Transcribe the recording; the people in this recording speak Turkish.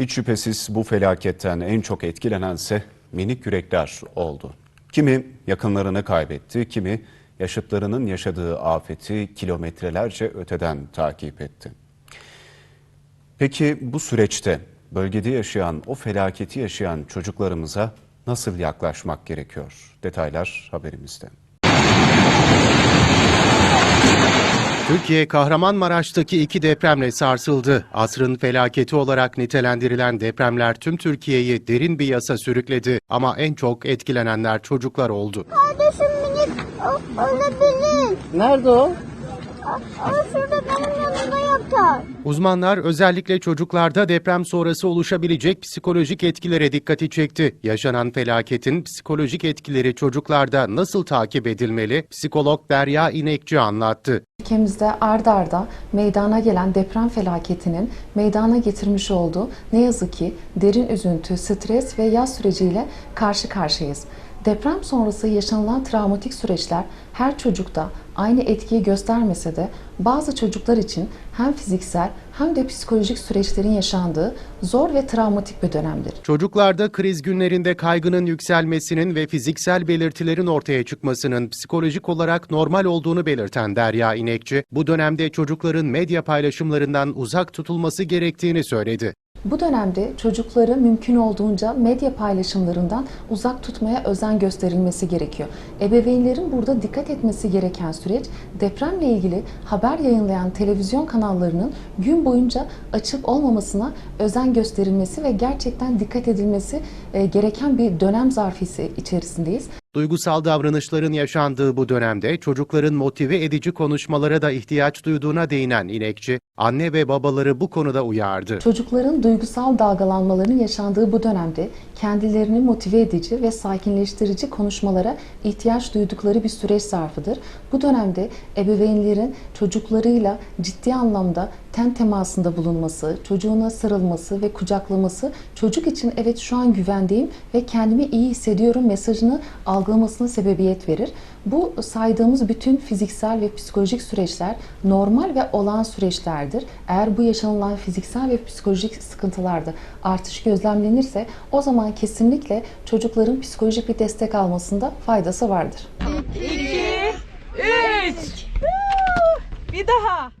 Hiç şüphesiz bu felaketten en çok etkilenense minik yürekler oldu. Kimi yakınlarını kaybetti, kimi yaşıtlarının yaşadığı afeti kilometrelerce öteden takip etti. Peki bu süreçte bölgede yaşayan, o felaketi yaşayan çocuklarımıza nasıl yaklaşmak gerekiyor? Detaylar haberimizde. Türkiye Kahramanmaraş'taki iki depremle sarsıldı. Asrın felaketi olarak nitelendirilen depremler tüm Türkiye'yi derin bir yasa sürükledi. Ama en çok etkilenenler çocuklar oldu. Kardeşim minik olabilir. Nerede o? Uzmanlar özellikle çocuklarda deprem sonrası oluşabilecek psikolojik etkilere dikkati çekti. Yaşanan felaketin psikolojik etkileri çocuklarda nasıl takip edilmeli? Psikolog Derya İnekçi anlattı. Ülkemizde ard arda meydana gelen deprem felaketinin meydana getirmiş olduğu ne yazık ki derin üzüntü, stres ve yaz süreciyle karşı karşıyayız. Deprem sonrası yaşanılan travmatik süreçler her çocukta aynı etkiyi göstermese de bazı çocuklar için hem fiziksel hem de psikolojik süreçlerin yaşandığı zor ve travmatik bir dönemdir. Çocuklarda kriz günlerinde kaygının yükselmesinin ve fiziksel belirtilerin ortaya çıkmasının psikolojik olarak normal olduğunu belirten Derya İnekçi, bu dönemde çocukların medya paylaşımlarından uzak tutulması gerektiğini söyledi. Bu dönemde çocukları mümkün olduğunca medya paylaşımlarından uzak tutmaya özen gösterilmesi gerekiyor. Ebeveynlerin burada dikkat etmesi gereken süreç depremle ilgili haber yayınlayan televizyon kanallarının gün boyunca açık olmamasına özen gösterilmesi ve gerçekten dikkat edilmesi e, gereken bir dönem zarfisi içerisindeyiz. Duygusal davranışların yaşandığı bu dönemde çocukların motive edici konuşmalara da ihtiyaç duyduğuna değinen İnekçi, anne ve babaları bu konuda uyardı. Çocukların duygusal dalgalanmaların yaşandığı bu dönemde kendilerini motive edici ve sakinleştirici konuşmalara ihtiyaç duydukları bir süreç zarfıdır. Bu dönemde ebeveynlerin çocuklarıyla ciddi anlamda ten temasında bulunması, çocuğuna sarılması ve kucaklaması çocuk için evet şu an güvendeyim ve kendimi iyi hissediyorum mesajını algılamasına sebebiyet verir. Bu saydığımız bütün fiziksel ve psikolojik süreçler normal ve olağan süreçlerdir. Eğer bu yaşanılan fiziksel ve psikolojik sıkıntılarda artış gözlemlenirse o zaman kesinlikle çocukların psikolojik bir destek almasında faydası vardır. İki, üç. Bir daha.